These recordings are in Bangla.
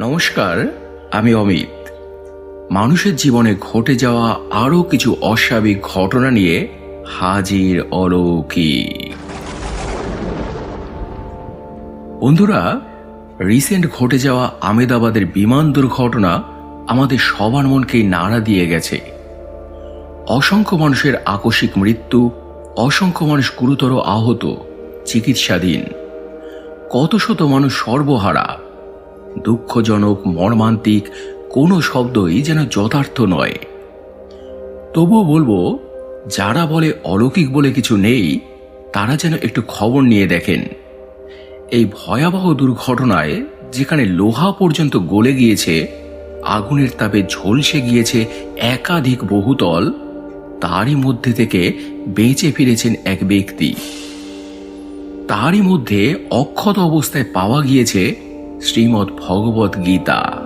নমস্কার, আমি অমিত। মানুষের জীবনে ঘটে যাওয়া আরও কিছু অস্বাভাবিক ঘটনা নিয়ে হাজির অলৌকিক। বন্ধুরা রিসেন্ট ঘটে যাওয়া আমেদাবাদের বিমান দুর্ঘটনা আমাদের সবার মনকেই নাড়া দিয়ে গেছে। অসংখ্য মানুষের আকস্মিক মৃত্যু, অসংখ্য মানুষ গুরুতর আহত, চিকিৎসাধীন। কত শত মানুষ সর্বহারা দুঃখজনক, মর্মান্তিক কোনো শব্দই যেন যথার্থ নয়। তবুও বলব, যারা বলে অলৌকিক বলে কিছু নেই, তারা যেন একটু খবর নিয়ে দেখেন। এই ভয়াবহ দুর্ঘটনায় যেখানে লোহা পর্যন্ত গলে গিয়েছে, আগুনের তাপে ঝলসে গিয়েছে একাধিক বহুতল, তারই মধ্যে থেকে বেঁচে ফিরেছেন এক ব্যক্তি। তারই মধ্যে অক্ষত অবস্থায় পাওয়া গিয়েছে শ্রীমৎ ভগবত গীতা।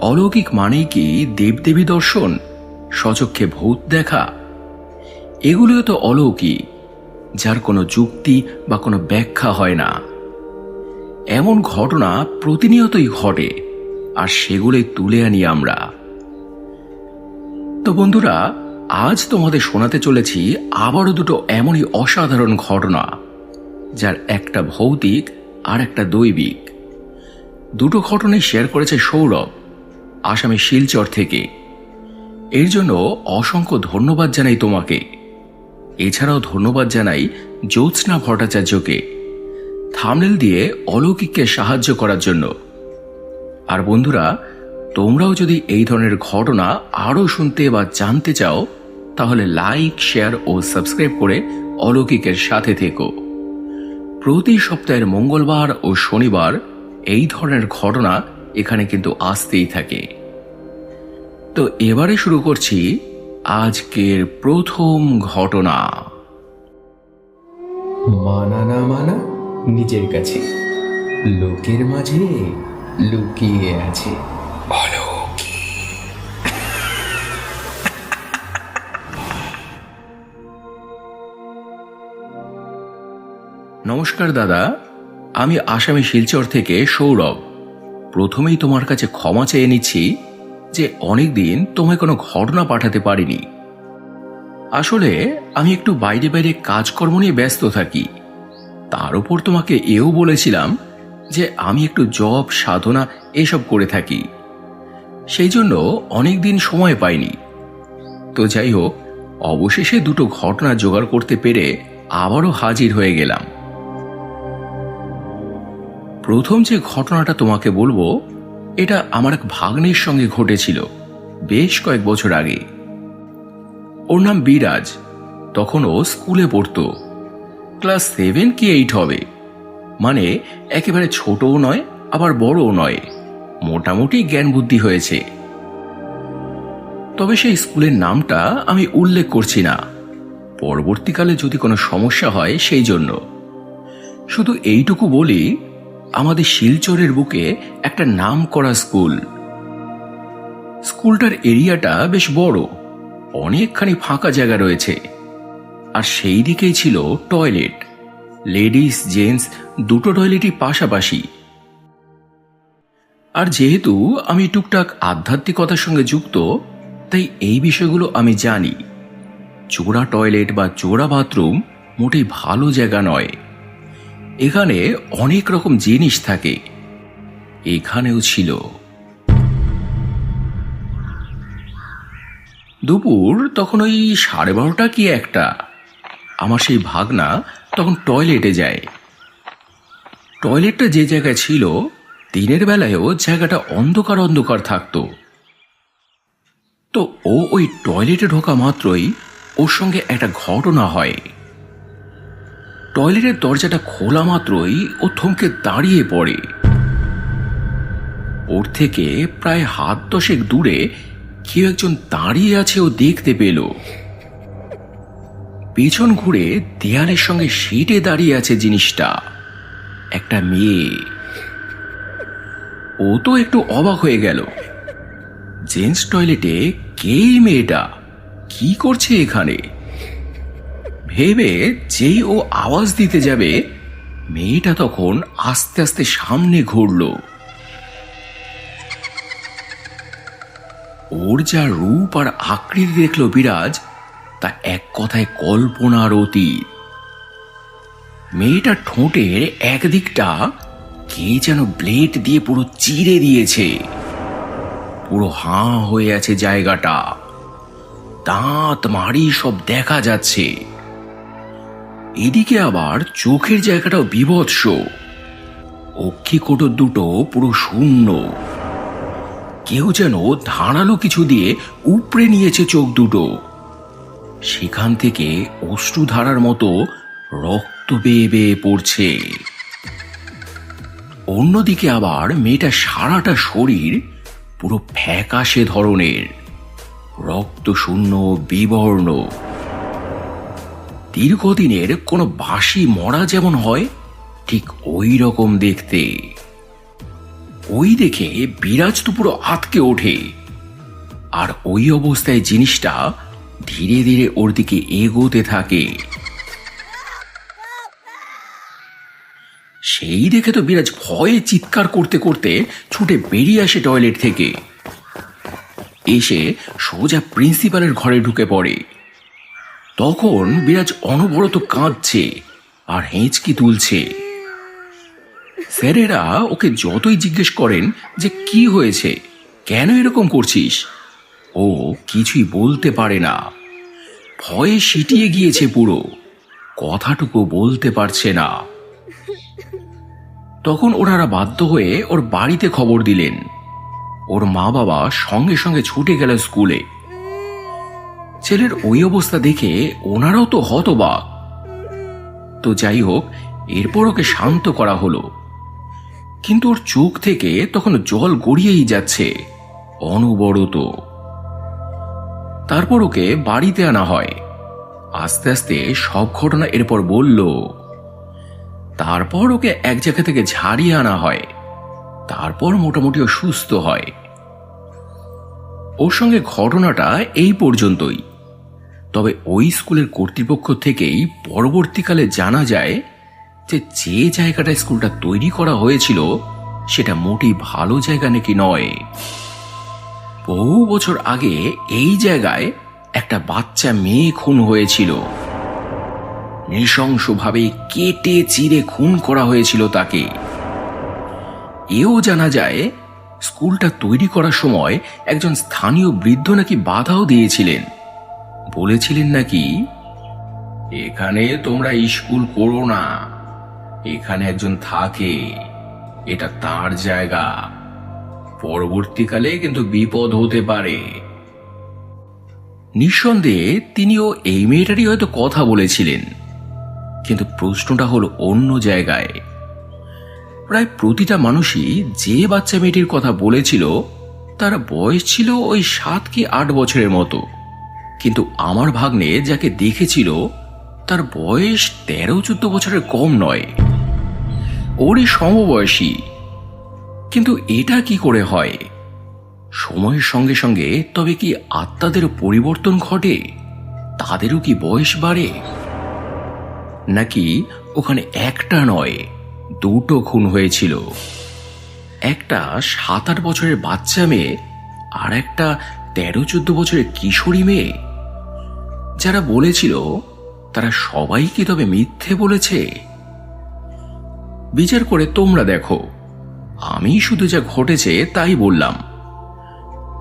অলৌকিক মানেই কি দেবদেবী দর্শন, সচক্ষে ভূত দেখা? এগুলিও তো অলৌকিক, যার কোনো যুক্তি বা কোনো ব্যাখ্যা হয় না। এমন ঘটনা প্রতিনিয়তই ঘটে, আর সেগুলোই তুলে আনি আমরা। তো বন্ধুরা, আজ তোমাদের শোনাতে চলেছি আবারও দুটো এমনই অসাধারণ ঘটনা, যার একটা ভৌতিক আর একটা দৈবিক দুটো ঘটনাই শেয়ার করেছে সৌরভ, আসামি শিলচর থেকে। এর জন্য অসংখ্য ধন্যবাদ জানাই তোমাকে। এছাড়াও ধন্যবাদ জানাই জ্যোৎস্না ভট্টাচার্যকে, থামনেল দিয়ে অলৌকিককে সাহায্য করার জন্য। আর বন্ধুরা, তোমরাও যদি এই ধরনের ঘটনা আরও শুনতে বা জানতে চাও, তাহলে লাইক শেয়ার ও সাবস্ক্রাইব করে অলৌকিকের সাথে থেকো। প্রতি সপ্তাহের মঙ্গলবার ও শনিবার এই ধরনের ঘটনা এখানে কিন্তু আসতেই থাকে। তো এবারে শুরু করছি আজকের প্রথম ঘটনা। মানা না মানা নিজের কাছে। লোকের মাঝে লুকিয়ে আছে। নমস্কার দাদা। আমি আসামি শিলচর থেকে সৌরভ। প্রথমেই তোমার কাছে ক্ষমা চেয়ে নিচ্ছি যে অনেকদিন তোমায় কোনো ঘটনা পাঠাতে পারিনি। আসলে আমি একটু বাইরে বাইরে কাজকর্ম নিয়ে ব্যস্ত থাকি। তার উপর তোমাকে এও বলেছিলাম যে আমি একটু জব, সাধনা এসব করে থাকি। সেই জন্য অনেকদিন সময় পাইনি। তো যাই হোক, অবশেষে দুটো ঘটনা জোগাড় করতে পেরে আবারও হাজির হয়ে গেলাম। প্রথম যে ঘটনাটা তোমাকে বলব, এটা আমার এক ভাগ্নের সঙ্গে ঘটেছিল, বেশ কয়েক বছর আগে। ওর নাম বিরাজ, তখন ও স্কুলে পড়তো। ক্লাস সেভেন কি এইট হবে। মানে একেবারে ছোটও নয়, আবার বড়ও নয়। মোটামুটি জ্ঞান বুদ্ধি হয়েছে। তবে সেই স্কুলের নামটা আমি উল্লেখ করছি না। পরবর্তীকালে যদি কোনো সমস্যা হয়, সেই জন্য। শুধু এইটুকু বলি আমাদের শিলচরের বুকে একটা নাম করা স্কুল। স্কুলটার এরিয়াটা বেশ বড়, অনেকখানি ফাঁকা জায়গা রয়েছে। আর সেই দিকেই ছিল টয়লেট। লেডিস, জেন্টস দুটো টয়লেটই পাশাপাশি। আর যেহেতু আমি টুকটাক আধ্যাত্মিকতার সঙ্গে যুক্ত, তাই এই বিষয়গুলো আমি জানি। চোরা টয়লেট বা চোরা বাথরুম মোটেই ভালো জায়গা নয়। এখানে অনেক রকম জিনিস থাকে। এখানেও ছিল। দুপুর তখন ওই সাড়ে বারোটা কি একটা। আমার সেই ভাগনা তখন টয়লেটে যায়। টয়লেটটা যে জায়গায় ছিল, দিনের বেলায়ও জায়গাটা অন্ধকার অন্ধকার থাকতো। তো ও ওই টয়লেটে ঢোকা মাত্রই ওর সঙ্গে একটা ঘটনা হয়। টয়লেটের দরজাটা খোলা মাত্রই ও থমকে দাঁড়িয়ে পড়ে। ওর থেকে প্রায় হাত দশেক দূরে কেউ একজন দাঁড়িয়ে আছে ও দেখতে পেল। পেছন ঘুরে দেয়ালের সঙ্গে সিটে দাঁড়িয়ে আছে জিনিসটা, একটা মেয়ে। ও তো একটু অবাক হয়ে গেল। জেন্টস টয়লেটে কে মেয়েটা? কি করছে এখানে? ভেবে যেই ও আওয়াজ দিতে যাবে, মেয়েটা তখন আস্তে আস্তে সামনে ঘুরল। ওর যা রূপ আর আকৃতি দেখল বিরাজ, তা এক কথায় কল্পনার অতীত। মেয়েটার ঠোঁটের একদিকটা কে যেন ব্লেড দিয়ে পুরো চিরে দিয়েছে। পুরো হাঁ হয়ে আছে জায়গাটা। দাঁত মারি সব দেখা যাচ্ছে। এদিকে আবার চোখের জায়গাটাও বিভৎস। অক্ষিকোটর দুটো পুরো শূন্য। কেউ যেন ধারালো কিছু দিয়ে উপড়ে নিয়েছে চোখ দুটো। সেখান থেকে অশ্রুধারার মতো রক্ত বেয়ে বেয়ে পড়ছে। অন্যদিকে আবার মেয়েটা সারাটা শরীর পুরো ফ্যাকাশে ধরনের। রক্ত শূন্য, বিবর্ণ। দীর্ঘদিনের কোনো বাসি মরা যেমন হয়, ঠিক ওই রকম দেখতে। ওই দেখে বিরাজ তো পুরো আতকে ওঠে। আর ওই অবস্থায় জিনিসটা ধীরে ধীরে ওর দিকে এগোতে থাকে। সেই দেখে তো বিরাজ ভয়ে চিৎকার করতে করতে ছুটে বেরিয়ে আসে টয়লেট থেকে। এসে সোজা প্রিন্সিপালের ঘরে ঢুকে পড়ে। তখন বিরাজ অনবরত কাঁদছে আর হেঁচকি তুলছে। স্যারেরা ওকে যতই জিজ্ঞেস করেন যে কি হয়েছে, কেন এরকম করছিস, ও কিছুই বলতে পারে না। ভয়ে সিটিয়ে গিয়েছে পুরো, কথাটুকু বলতে পারছে না। তখন ওনারা বাধ্য হয়ে ওর বাড়িতে খবর দিলেন। ওর মা বাবা সঙ্গে সঙ্গে ছুটে গেল স্কুলে। ছেলের ওই অবস্থা দেখে ওনারাও তো হতবাক। তো যাই হোক, এরপর ওকে শান্ত করা হলো। কিন্তু ওর চোখ থেকে তখন জল গড়িয়েই যাচ্ছে, অনবরত। তারপর ওকে বাড়িতে আনা হয়। আস্তে আস্তে সব ঘটনা এরপর বলল। তারপর ওকে এক জায়গা থেকে ঝাড়িয়ে আনা হয়। তারপর মোটামুটি ও সুস্থ হয়। ওর সঙ্গে ঘটনাটা এই পর্যন্তই। তবে ওই স্কুলের কর্তৃপক্ষ থেকেই পরবর্তীকালে জানা যায় যে যে জায়গাটায় স্কুলটা তৈরি করা হয়েছিল, সেটা মোটেই ভালো জায়গা নাকি নয়। বহু বছর আগে এই জায়গায় একটা বাচ্চা মেয়ে খুন হয়েছিল। নৃশংসভাবে কেটে চিরে খুন করা হয়েছিল তাকে। এও জানা যায়, স্কুলটা তৈরি করার সময় একজন স্থানীয় বৃদ্ধ নাকি বাধাও দিয়েছিলেন। বলেছিলেন নাকি? এখানে তোমরা স্কুল করো না। এখানে একজন থাকে। এটা তার জায়গা। পরবর্তীকালে কিন্তু বিপদ হতে পারে। নিঃসন্দেহে তিনিও এই মেয়েটারই হয়তো কথা বলেছিলেন। কিন্তু প্রশ্নটা হলো অন্য জায়গায়। প্রায় প্রতিটা মানুষই যে বাচ্চা মেয়েটির কথা বলেছিল, তার বয়স ছিল ওই সাত কি আট বছরের মতো। কিন্তু আমার ভাগ্নে যাকে দেখেছিল, তার বয়স তেরো চোদ্দ বছরের কম নয়। ওরই সমবয়সী। কিন্তু এটা কি করে হয়? সময়ের সঙ্গে সঙ্গে তবে কি আত্মাদের পরিবর্তন ঘটে? তাদেরও কি বয়স বাড়ে? নাকি ওখানে একটা নয়, দুটো খুন হয়েছিল। একটা সাত আট বছরের বাচ্চা মেয়ে আর একটা তেরো চোদ্দ বছরের কিশোরী মেয়ে। যারা বলেছিল, তারা সবাই কি তবে মিথ্যে বলেছে? বিচার করে তোমরা দেখো। আমি শুধু যা ঘটেছে তাই বললাম।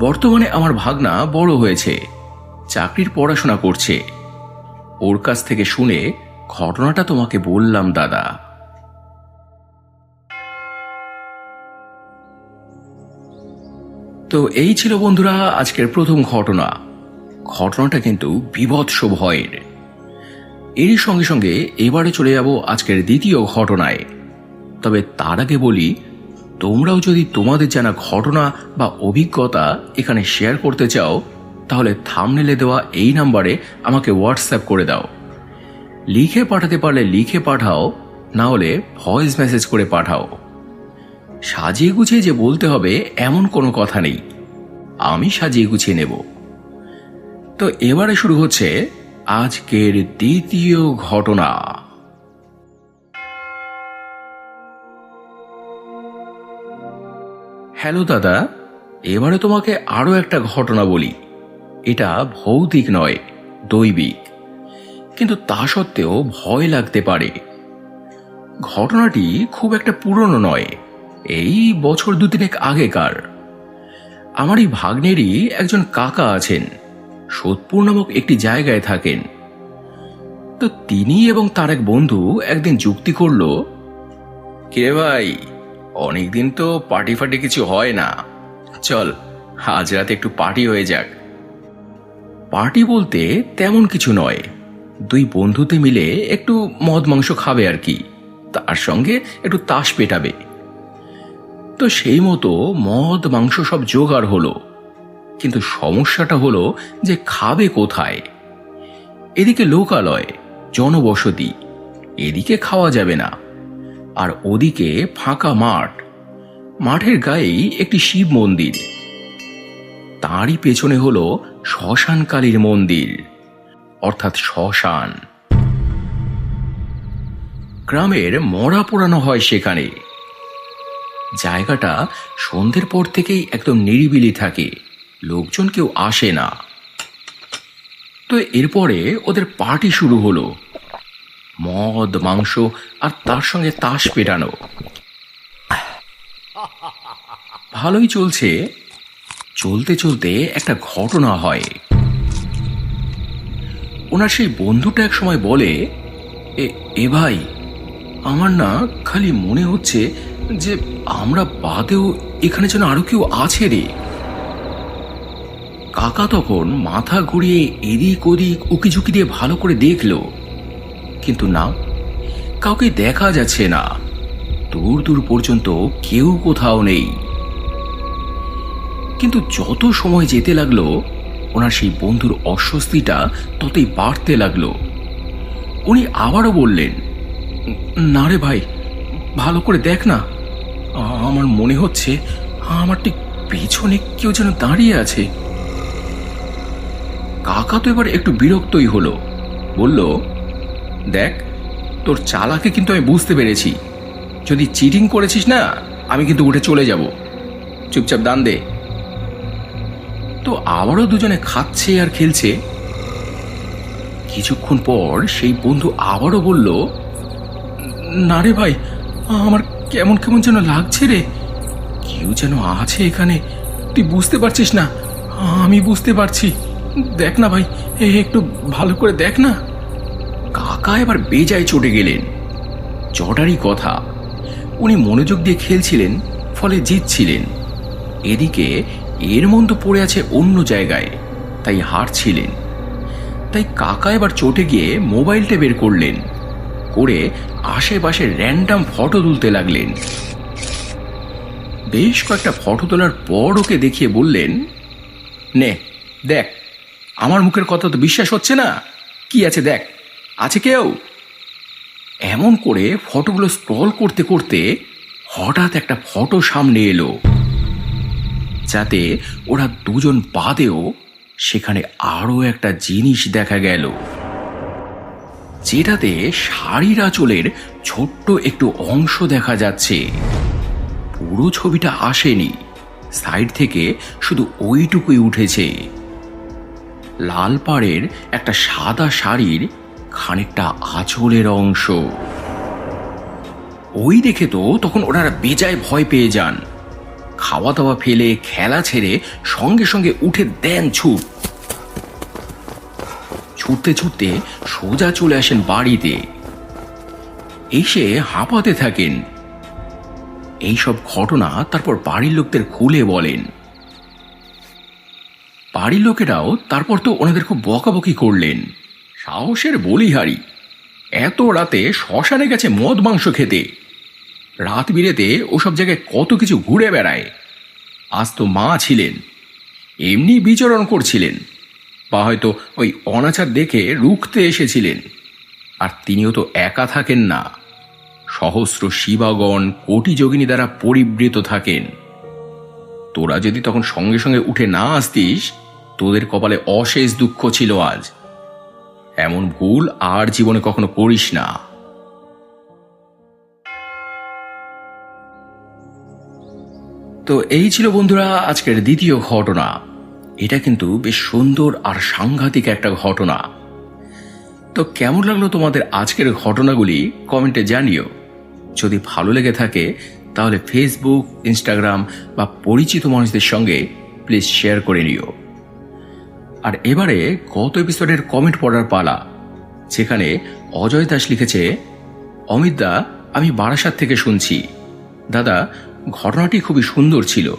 বর্তমানে আমার ভাগনা বড় হয়েছে, চাকরির পড়াশোনা করছে। ওর কাছ থেকে শুনে ঘটনাটা তোমাকে বললাম, দাদা। তো এই ছিল বন্ধুরা আজকের প্রথম ঘটনা। ঘটনাটা কিন্তু বিভৎস ভয়ের। এরই সঙ্গে সঙ্গে এবারে চলে যাব আজকের দ্বিতীয় ঘটনায়। তবে তার আগে বলি, তোমরাও যদি তোমাদের জানা ঘটনা বা অভিজ্ঞতা এখানে শেয়ার করতে চাও, তাহলে থামনেলে দেওয়া এই নাম্বারে আমাকে হোয়াটসঅ্যাপ করে দাও। লিখে পাঠাতে পারলে লিখে পাঠাও, না হলে ভয়েস মেসেজ করে পাঠাও। সাজিয়ে গুছিয়ে যে বলতে হবে, এমন কোনো কথা নেই। আমি সাজিয়ে গুছিয়ে নেব। তো এবারে শুরু হচ্ছে আজকের দ্বিতীয় ঘটনা। হ্যালো দাদা, এবারে তোমাকে আরও একটা ঘটনা বলি। এটা ভৌতিক নয়, দৈবিক। কিন্তু তা সত্ত্বেও ভয় লাগতে পারে। ঘটনাটি খুব একটা পুরনো নয়, এই বছর দু তিনেক আগেকার। আমার এই ভাগ্নেরই একজন কাকা আছেন। সোদপুর নামক একটি জায়গায় থাকেন। তো তিনি এবং তার এক বন্ধু একদিন যুক্তি করল, কিরে ভাই, অনেকদিন তো পার্টি ফার্টি কিছু হয় না। চল, আজ রাতে একটু পার্টি হয়ে যাক। পার্টি বলতে তেমন কিছু নয়। দুই বন্ধুতে মিলে একটু মদ মাংস খাবে আর কি। তার সঙ্গে একটু তাস পেটাবে। তো সেই মতো মদ মাংস সব জোগাড় হলো। কিন্তু সমস্যাটা হলো যে খাবে কোথায়? এদিকে লোকালয়, জনবসতি, এদিকে খাওয়া যাবে না। আর ওদিকে ফাঁকা মাঠ, মাঠের গায়েই একটি শিব মন্দির। তারই পেছনে হল শ্মশান কালীর মন্দির, অর্থাৎ শ্মশান। গ্রামের মরা পোড়ানো হয় সেখানে। জায়গাটা সন্ধ্যের পর থেকেই একদম নিরিবিলি থাকে। লোকজন কেউ আসে না। তো এরপরে ওদের পার্টি শুরু হলো। মদ, মাংস আর তার সঙ্গে তাস পেটানো। ভালোই চলছে। চলতে চলতে একটা ঘটনা হয়। ওনার সেই বন্ধুটা এক সময় বলে এ ভাই, আমার না খালি মনে হচ্ছে যে আমরা বাদেও এখানে যেন আরও কেউ আছে রে। কাকা তখন মাথা ঘুরিয়ে এদিক ওদিক উকিঝুঁকি দিয়ে ভালো করে দেখল। কিন্তু না, কাউকে দেখা যাচ্ছে না। দূর দূর পর্যন্ত কেউ কোথাও নেই। কিন্তু যত সময় যেতে লাগল, ওনার সেই বন্ধুর অস্বস্তিটা ততই বাড়তে লাগল। উনি আবারও বললেন, না রে ভাই, ভালো করে দেখ না। আমার মনে হচ্ছে আমার ঠিক পেছনে কেউ যেন দাঁড়িয়ে আছে। কাকা তো এবার একটু বিরক্তই হলো। বলল, দেখ, তোর চালাকে কিন্তু আমি বুঝতে পেরেছি। যদি চিটিং করেছিস না, আমি কিন্তু উঠে চলে যাব। চুপচাপ দান দে। তো আবারও দুজনে খাচ্ছে আর খেলছে। কিছুক্ষণ পর সেই বন্ধু আবারও বলল, না রে ভাই, আমার কেমন কেমন যেন লাগছে রে। কেউ যেন আছে এখানে। তুই বুঝতে পারছিস না, আমি বুঝতে পারছি। দেখ না ভাই, এ একটু ভালো করে দেখ না। কাকা এবার বেজায় চটে গেলেন। চটারই কথা, উনি মনোযোগ দিয়ে খেলছিলেন, ফলে জিতছিলেন। এদিকে এর মন তো পড়ে আছে অন্য জায়গায়, তাই হারছিলেন। তাই কাকা এবার চটে গিয়ে মোবাইলটা বের করলেন, করে আশেপাশে র্যান্ডাম ফটো তুলতে লাগলেন। বেশ কয়েকটা ফটো তোলার পর ওকে দেখিয়ে বললেন, নে, দেখ আমার মুখের কথা তো বিশ্বাস হচ্ছে না। কি আছে দেখ। আছে কেউ? এমন করে ফটোগুলো স্ক্রল করতে করতে হঠাৎ একটা ফটো সামনে এলো। যাতে ওরা দুজন বাদেও সেখানে আরও একটা জিনিস দেখা গেল। যেটাতে শাড়ির আঁচলের ছোট্ট একটু অংশ দেখা যাচ্ছে। পুরো ছবিটা আসেনি। সাইড থেকে শুধু ওইটুকুই উঠেছে। লাল পাড়ের একটা সাদা শাড়ির খানিকটা আঁচলের অংশ। ওই দেখে তো তখন ওনারা বেজায় ভয় পেয়ে যান। খাওয়া দাওয়া ফেলে, খেলা ছেড়ে সঙ্গে সঙ্গে উঠে দেন ছুট ছুটতে ছুটতে সোজা চলে আসেন বাড়িতে। এসে হাঁপাতে থাকেন। এইসব ঘটনা তারপর বাড়ির লোকদের খুলে বলেন। বাড়ির লোকেরাও তারপর তো ওনাদের খুব বকাবকি করলেন। সাহসের বলিহারি। এত রাতে শ্মশানে গেছে মদ মাংস খেতে। রাত বিরেতে ওসব জায়গায় কত কিছু ঘুরে বেড়ায়। আজ তো মা ছিলেন। এমনি বিচরণ করছিলেন। বা হয়তো ওই অনাচার দেখে রুখতে এসেছিলেন। আর তিনিও তো একা থাকেন না। সহস্র শিবাগণ, কোটি যোগিনী দ্বারা পরিবৃত থাকেন। তোরা যদি তখন সঙ্গে সঙ্গে উঠে না আসতিস তোদের কপালে অশেষ দুঃখ ছিল আজ। এমন ভুল আর জীবনে কখনো করিস না। তো এই ছিল বন্ধুরা আজকের দ্বিতীয় ঘটনা। এটা কিন্তু বেশ সুন্দর আর সাংঘাতিক একটা ঘটনা। তো কেমন লাগল তোমাদের আজকের ঘটনাগুলি কমেন্টে জানিও। যদি ভালো লেগে থাকে, তাহলে ফেসবুক ইনস্টাগ্রাম বা পরিচিত মানুষদের সঙ্গে প্লিজ শেয়ার করে নিও। আর এবারে গত এপিসোডের কমেন্ট পড়ার পালা, যেখানে অজয় দাস লিখেছে, অমিত দা, আমি বারাসাত থেকে শুনছি। দাদা, ঘটনাটি খুবই সুন্দর ছিল।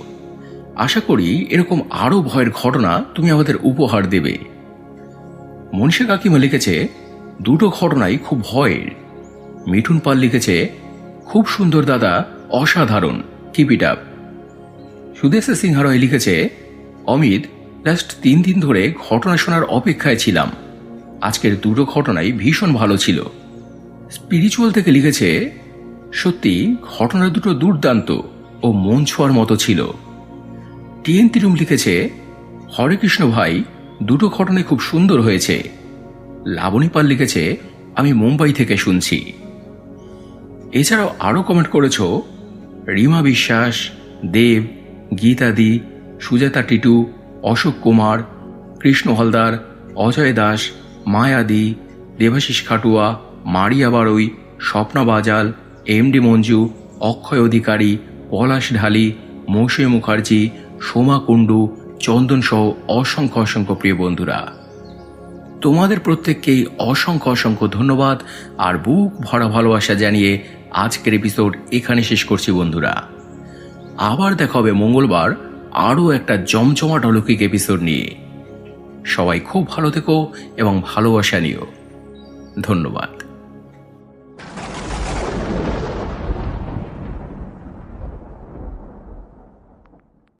আশা করি এরকম আরও ভয়ের ঘটনা তুমি আমাদের উপহার দেবে। মনীষা কাকিমা লিখেছে, দুটো ঘটনাই খুব ভয়ের। মিঠুন পাল লিখেছে, খুব সুন্দর দাদা, অসাধারণ। কিপ ইট সুদেশ সিংহ রয় লিখেছে, অমিত লাস্ট তিন দিন ধরে ঘটনা শোনার অপেক্ষায় ছিলাম। আজকের দুটো ঘটনাই ভীষণ ভালো ছিল। স্পিরিচুয়াল থেকে লিখেছে, সত্যি ঘটনা দুটো দুর্দান্ত ও মন ছোঁয়ার মতো ছিল। টিএন তিরুম লিখেছে, হরে কৃষ্ণ ভাই, দুটো ঘটনাই খুব সুন্দর হয়েছে। লাবণী পাল লিখেছে, আমি মুম্বাই থেকে শুনছি। এছাড়াও আরও কমেন্ট করেছ, রিমা বিশ্বাস, দেব, গীতাদি, সুজাতা টিটু অশোক কুমার, কৃষ্ণ হলদার, অজয় দাস, মায়াদি, দেবাশিস খাটুয়া, মারিয়া বারই, স্বপ্না বাজাল এম ডি মঞ্জু, অক্ষয় অধিকারী, পলাশ ঢালি, মৌসুমী মুখার্জি, সোমা কুণ্ডু, চন্দন সহ অসংখ্য অসংখ্য প্রিয় বন্ধুরা। তোমাদের প্রত্যেককেই অসংখ্য অসংখ্য ধন্যবাদ আর বুক ভরা ভালোবাসা জানিয়ে আজকের এপিসোড এখানে শেষ করছি বন্ধুরা। আবার দেখা হবে মঙ্গলবার আরও একটা জমজমাট অলৌকিক এপিসোড নিয়ে। সবাই খুব ভালো থেকো এবং ভালোবাসা নিও। ধন্যবাদ।